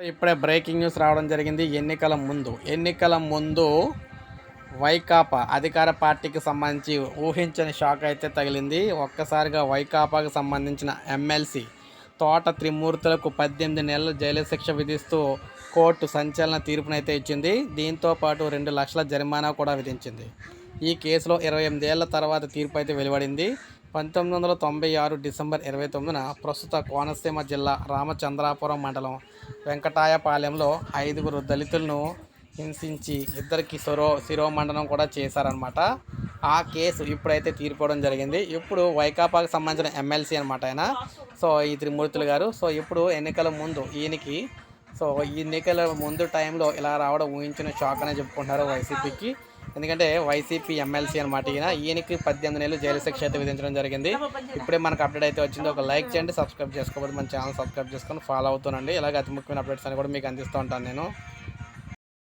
ఇప్పుడే breaking news రావడం జరిగింది. ఎన్నికల ముందు ఎన్నికల ముందు వైకాపా అధికార పార్టీకి సంబంధించి ఊహించని షాక్ అయితే తగిలింది. ఒక్కసారిగా వైకాపాకు సంబంధించిన ఎమ్మెల్సీ తోట త్రిమూర్తులకు పద్దెనిమిది నెలల జైలు శిక్ష విధిస్తూ కోర్టు సంచలన తీర్పునైతే ఇచ్చింది. దీంతో పాటు రెండు లక్షల జరిమానా కూడా విధించింది. ఈ కేసులో ఇరవై ఎనిమిదేళ్ళ తర్వాత తీర్పు అయితే వెలువడింది. పంతొమ్మిది వందల తొంభై ఆరు డిసెంబర్ ఇరవై తొమ్మిదిన ప్రస్తుత కోనసీమ జిల్లా రామచంద్రాపురం మండలం వెంకటాయపాలెంలో ఐదుగురు దళితులను హింసించి ఇద్దరికి శిరో శిరోమండనం కూడా చేశారనమాట ఆ కేసు ఇప్పుడైతే తీర్పోవడం జరిగింది. ఇప్పుడు వైకాపాకు సంబంధించిన ఎమ్మెల్సీ అనమాట ఆయన. సో ఈ త్రిమూర్తులు గారు. సో ఇప్పుడు ఎన్నికల ముందు ఈయనకి సో ఈ ఎన్నికల ముందు టైంలో ఇలా రావడం ఊహించిన షాక్ అనే చెప్పుకుంటారు వైసీపీకి. ఎందుకంటే వైసీపీ ఎమ్మెల్సీ అనమాట ఈయన. ఈయనకి పద్దెనిమిది నెలలు జైలు శిక్ష అయితే విధించడం జరిగింది. ఇప్పుడే మనకు అప్డేట్ అయితే వచ్చింది. ఒక లైక్ చేయండి సబ్స్క్రైబ్ చేసుకోకపోతే మన ఛానల్ సబ్స్క్రైబ్ చేసుకొని ఫాలో అవుతానండి ఇలాగే అతి ముఖ్యమైన అప్డేట్స్ అని కూడా మీకు అందిస్తూ ఉంటాను నేను.